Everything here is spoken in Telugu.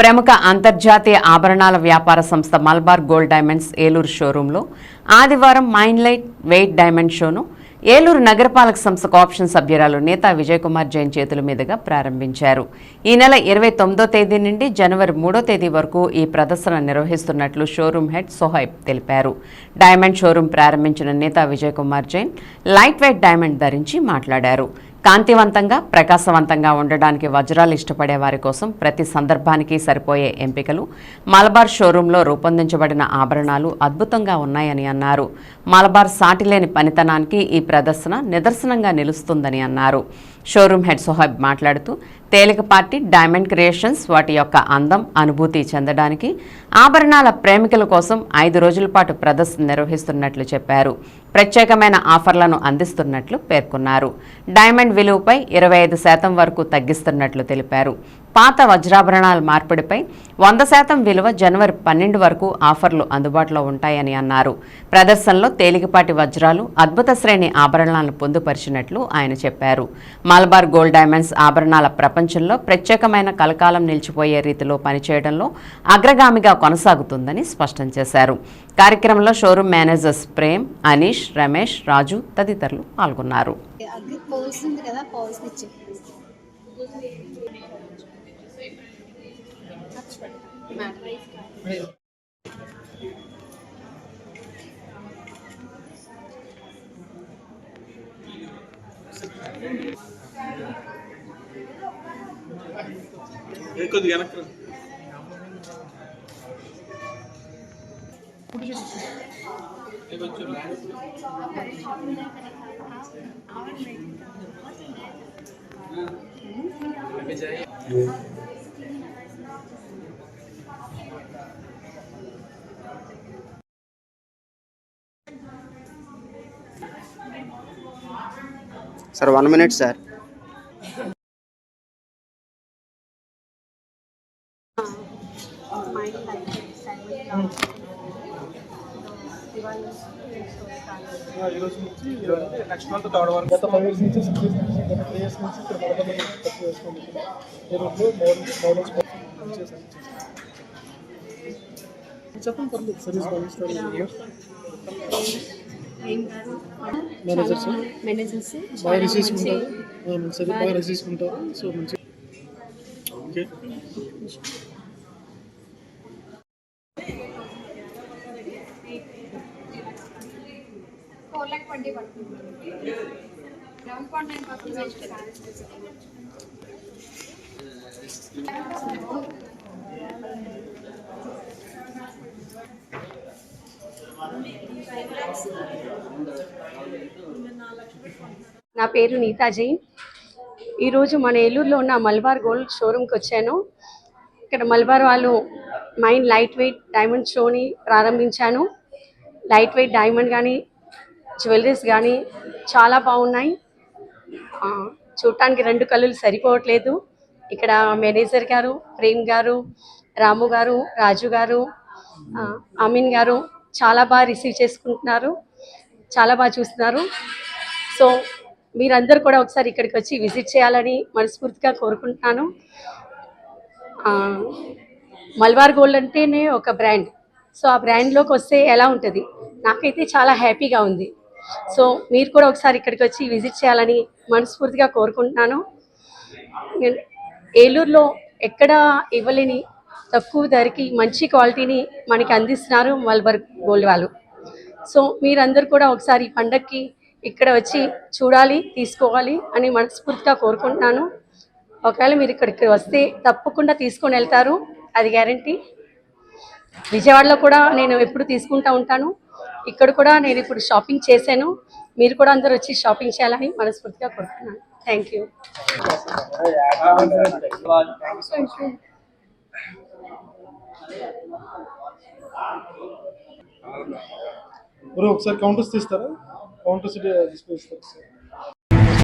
ప్రముఖ అంతర్జాతీయ ఆభరణాల వ్యాపార సంస్థ మల్బార్ గోల్డ్ డైమండ్స్ ఏలూరు షోరూంలో ఆదివారం మైన్లైట్ వెయిట్ డైమండ్ షోను ఏలూరు నగరపాలక సంస్థ ఆప్షన్ సభ్యురాలు నేత విజయకుమార్ జైన్ చేతుల మీదుగా ప్రారంభించారు. ఈ నెల ఇరవై తొమ్మిదో తేదీ నుండి జనవరి మూడో తేదీ వరకు ఈ ప్రదర్శన నిర్వహిస్తున్నట్లు షోరూం హెడ్ సోహైబ్ తెలిపారు. డైమండ్ షోరూం ప్రారంభించిన నేత Vijayakumar Jain light weight diamond ధరించి మాట్లాడారు. కాంతివంతంగా ప్రకాశవంతంగా ఉండడానికి వజ్రాలు ఇష్టపడే వారి కోసం ప్రతి సందర్భానికి సరిపోయే ఎంపికలు మలబార్ షోరూంలో రూపొందించబడిన ఆభరణాలు అద్భుతంగా ఉన్నాయని అన్నారు. మలబార్ సాటిలేని పనితనానికి ఈ ప్రదర్శన నిదర్శనంగా నిలుస్తుందని అన్నారు. షోరూం హెడ్ సోహబ్ మాట్లాడుతూ తేలికపాటి డైమండ్ క్రియేషన్స్ వాటి యొక్క అందం అనుభూతి చెందడానికి ఆభరణాల ప్రేమికుల కోసం ఐదు రోజుల పాటు ప్రదర్శన నిర్వహిస్తున్నట్లు చెప్పారు. ప్రత్యేకమైన ఆఫర్లను అందిస్తున్నట్లు పేర్కొన్నారు. డైమండ్ విలువపై ఇరవై ఐదు శాతం వరకు తగ్గిస్తున్నట్లు తెలిపారు. పాత వజ్రాభరణాల మార్పిడిపై వంద శాతం విలువ జనవరి పన్నెండు వరకు ఆఫర్లు అందుబాటులో ఉంటాయని అన్నారు. ప్రదర్శనలో తేలికపాటి వజ్రాలు అద్భుత శ్రేణి ఆభరణాలను పొందుపరిచినట్లు ఆయన చెప్పారు. మలబార్ గోల్డ్ డైమండ్స్ ఆభరణాల ప్రపంచంలో ప్రత్యేకమైన కలకాలం నిలిచిపోయే రీతిలో పనిచేయడంలో అగ్రగామిగా కొనసాగుతుందని స్పష్టం చేశారు. కార్యక్రమంలో షోరూం మేనేజర్స్ ప్రేమ్ అనీష్ రమేష్ రాజు తదితరులు పాల్గొన్నారు. కొద్దిగా వెనక్కి కొంచెం sir one minute sir mind ఈరోజు నుంచి నెక్స్ట్ మంత్ థర్డ్ వరకు గత ఫైవ్ ఇయర్స్ నుంచి సిక్స్ ఇయర్స్ నుంచి గత త్రీ ఇయర్స్ నుంచి ఇక్కడ తక్కువ ఈరోజు మోడల్స్ చెప్పండి పర్లేదు సర్వీస్ బాగా మేనేజర్స్ బాగా సరే బాగా సో మంచి ఓకే ఫోర్ ల్యాక్ ట్వంటీ పడుతుంది లెవెన్ పాయింట్ నైన్ నా పేరు నీతా జైన్ ఈరోజు మన ఏలూరులో ఉన్న మల్బార్ గోల్డ్ షోరూమ్కి వచ్చాను. ఇక్కడ మల్బార్ వాళ్ళు మైండ్ లైట్ వెయిట్ డైమండ్ షోని ప్రారంభించాను. లైట్ వెయిట్ డైమండ్ కానీ జ్యువెలరీస్ కానీ చాలా బాగున్నాయి. చూడటానికి రెండు కళ్ళు సరిపోవట్లేదు. ఇక్కడ మేనేజర్ గారు ప్రేమ్ గారు రాము గారు రాజు గారు అమీన్ గారు చాలా బాగా రిసీవ్ చేసుకుంటున్నారు. చాలా బాగా చూస్తున్నారు. సో మీరందరూ కూడా ఒకసారి ఇక్కడికి వచ్చి విజిట్ చేయాలని మనస్ఫూర్తిగా కోరుకుంటున్నాను. మల్వార్ గోల్డ్ అంటేనే ఒక బ్రాండ్. సో ఆ బ్రాండ్లోకి వస్తే ఎలా ఉంటుంది? నాకైతే చాలా హ్యాపీగా ఉంది. సో మీరు కూడా ఒకసారి ఇక్కడికి వచ్చి విజిట్ చేయాలని మనస్ఫూర్తిగా కోరుకుంటున్నాను. నేను ఏలూరులో ఎక్కడ ఇవ్వలేని తక్కువ ధరకి మంచి క్వాలిటీని మనకి అందిస్తున్నారు మల్బర్ గోల్డ్ వాళ్ళు. సో మీరందరూ కూడా ఒకసారి ఈ పండక్కి ఇక్కడ వచ్చి చూడాలి తీసుకోవాలి అని మనస్ఫూర్తిగా కోరుకుంటున్నాను. ఒకవేళ మీరు ఇక్కడికి వస్తే తప్పకుండా తీసుకొని వెళ్తారు అది గ్యారంటీ విజయవాడలో కూడా నేను ఎప్పుడు తీసుకుంటా ఉంటాను. ఇక్కడ కూడా నేను ఇప్పుడు షాపింగ్ చేశాను. మీరు కూడా అందరూ వచ్చి షాపింగ్ చేయాలని మనస్ఫూర్తిగా కోరుతున్నాను. థ్యాంక్ యూ ఒకసారి కౌంటర్స్ తీస్తారా? కౌంటర్స్ డిస్ప్లే ఇస్తారు? సార్